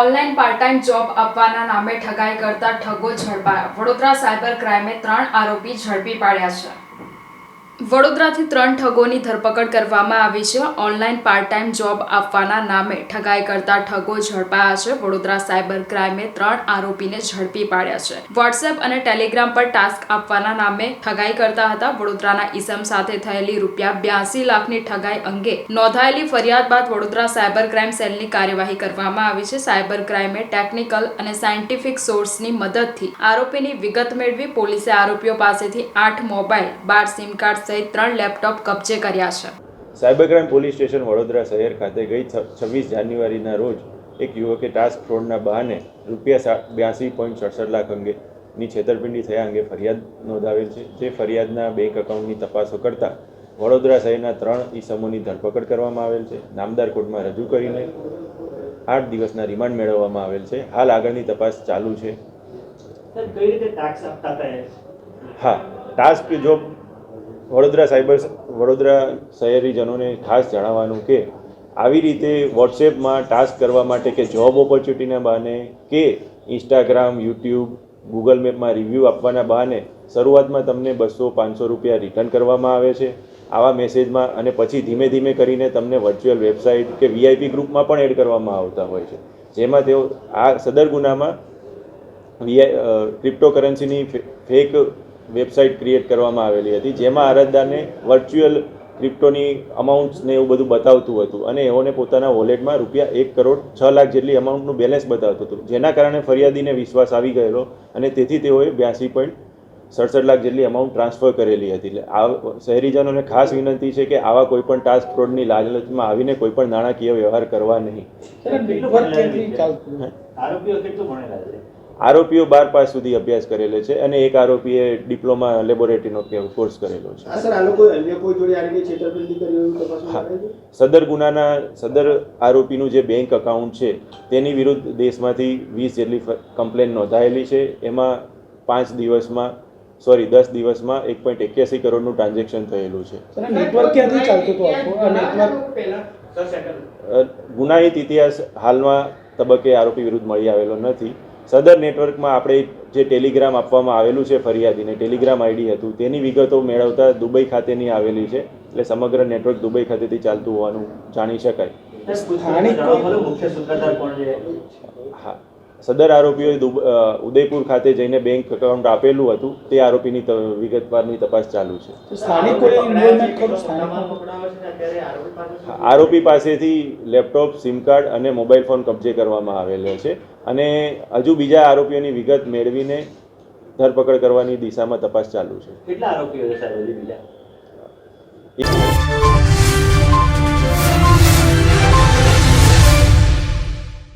Online part time job આપવાના નામે ઠગાઈ કરતા ઠગો ઝડપાયા. વડોદરા સાયબર ક્રાઇમે ત્રણ આરોપી ઝડપી પાડ્યા છે. વડોદરાથી ત્રણ ઠગોની ધરપકડ કરવામાં આવી છે. ઓનલાઈન પાર્ટ ટાઈમ જોબ આપવાના નામે ઠગાઈ કરતા ઠગો ઝડપાયા છે. વડોદરા સાયબર ક્રાઇમે ત્રણ આરોપીને ઝડપી પાડ્યા છે. વોટ્સએપ અને ટેલિગ્રામ પર ટાસ્ક આપવાના નામે ઠગાઈ કરતા હતા. વડોદરાના ઈસમ સાથે થયેલી રૂપિયા બ્યાસી લાખની ઠગાઈ અંગે નોંધાયેલી ફરિયાદ બાદ વડોદરા સાયબર ક્રાઇમ સેલની કાર્યવાહી કરવામાં આવી છે. સાયબર ક્રાઇમે ટેકનિકલ અને સાયન્ટિફિક સોર્સની મદદથી આરોપીની વિગત મેળવી પોલીસે આરોપીઓ પાસેથી આઠ મોબાઈલ, બાર સિમ કાર્ડ સહિત ત્રણ લેપટોપ કબજે કર્યા છે. Cyber crime police station Vadodara શહેર ખાતે ગઈ છવ્વીસ જાન્યુઆરીના રોજ એક યુવકે ટાસ્ક ફ્રોડના બહાને રૂપિયા બ્યાસી પોઈન્ટ સડસઠ લાખ અંગેની છેતરપિંડી થયા અંગે ફરિયાદ નોંધાવેલ છે. જે ફરિયાદના બેંક એકાઉન્ટની તપાસો કરતા વડોદરા શહેરના ત્રણ ઈસમોની ધરપકડ કરવામાં આવેલ છે. નામદાર કોર્ટમાં રજૂ કરીને આઠ દિવસના રિમાન્ડ મેળવવામાં આવેલ છે. હાલ આગળની તપાસ ચાલુ છે. સર કઈ રીતે ટાસ્ક આપતા હતા એ? હા ટાસ્ક જો વડોદરા સાયબર વડોદરા શહેરીજનોને ખાસ જણાવવાનું કે આવી રીતે વોટ્સએપમાં ટાસ્ક કરવા માટે કે જોબ ઓપોર્ચ્યુનિટીના બહાને કે ઇન્સ્ટાગ્રામ, યુટ્યુબ, ગૂગલ મેપમાં રિવ્યૂ આપવાના બહાને શરૂઆતમાં તમને બસો પાંચસો રૂપિયા રિટર્ન કરવામાં આવે છે આવા મેસેજમાં અને પછી ધીમે ધીમે કરીને તમને વર્ચ્યુઅલ વેબસાઇટ કે વીઆઈપી ગ્રુપમાં પણ એડ કરવામાં આવતા હોય છે. જેમાં તેઓ આ સદર ગુનામાં વીઆઈ ક્રિપ્ટોકરન્સીની ફેક વેબસાઇટ ક્રિએટ કરવામાં આવેલી હતી જેમાં અરજદારને વર્ચ્યુઅલ ક્રિપ્ટોની અમાઉન્ટ્સ ને એવું બધું બતાવતું હતું અને એઓને પોતાના વોલેટમાં રૂપિયા એક કરોડ છ લાખ જેટલી અમાઉન્ટનું બેલેન્સ બતાવતું હતું. જેના કારણે ફરિયાદીને વિશ્વાસ આવી ગયેલો અને તેથી તેઓએ બ્યાસી પોઈન્ટ સડસઠ લાખ જેટલી અમાઉન્ટ ટ્રાન્સફર કરેલી હતી. એટલે આ શહેરીજનોને ખાસ વિનંતી છે કે આવા કોઈ પણ ટાસ્ક ફ્રોડની લાલચમાં આવીને કોઈ પણ નાણાકીય વ્યવહાર કરવા નહીં. આરોપીઓ બાર પાસ સુધી અભ્યાસ કરેલો છે અને એક આરોપીએ ડિપ્લોમા લેબોરેટરીનો કોર્સ કરેલો છે સદર ગુનાના સદર આરોપીનું જે બેંક અકાઉન્ટ છે તેની વિરુદ્ધ દેશમાંથી વીસ જેટલી કમ્પ્લેન નોંધાયેલી છે એમાં પાંચ દિવસમાં સોરી દસ દિવસમાં એક પોઈન્ટ એક્યાસી કરોડનું ટ્રાન્ઝેક્શન થયેલું છે નેટવર્ક ક્યાંથી ચાલતું હતું ગુનાહિત ઇતિહાસ હાલમાં તબક્કે આરોપી વિરુદ્ધ મળી આવેલો નથી સદર નેટવર્કમાં આપણે જે ટેલિગ્રામ આપવામાં આવેલું છે ફરિયાદીને ટેલિગ્રામ આઈડી હતું તેની વિગતો મેળવતા દુબઈ ખાતેની આવેલી છે. એટલે સમગ્ર નેટવર્ક દુબઈ ખાતેથી ચાલતું હોવાનું જાણી શકાય. હા સદર આરોપીઓએ દુબ- ઉદયપુર ખાતે જઈને બેંક એકાઉન્ટ આપેલું હતું. તે આરોપીની વિગતવારની તપાસ ચાલુ છે. આરોપી પાસેથી લેપટોપ સિમ કાર્ડ અને મોબાઈલ ફોન કબજે કરવામાં આવેલો છે. અને હજુ બીજા આરોપીઓની વિગત મેળવીને ધરપકડ કરવાની દિશામાં તપાસ ચાલુ છે. કેટલા આરોપીઓ છે સાહેબ બીજા?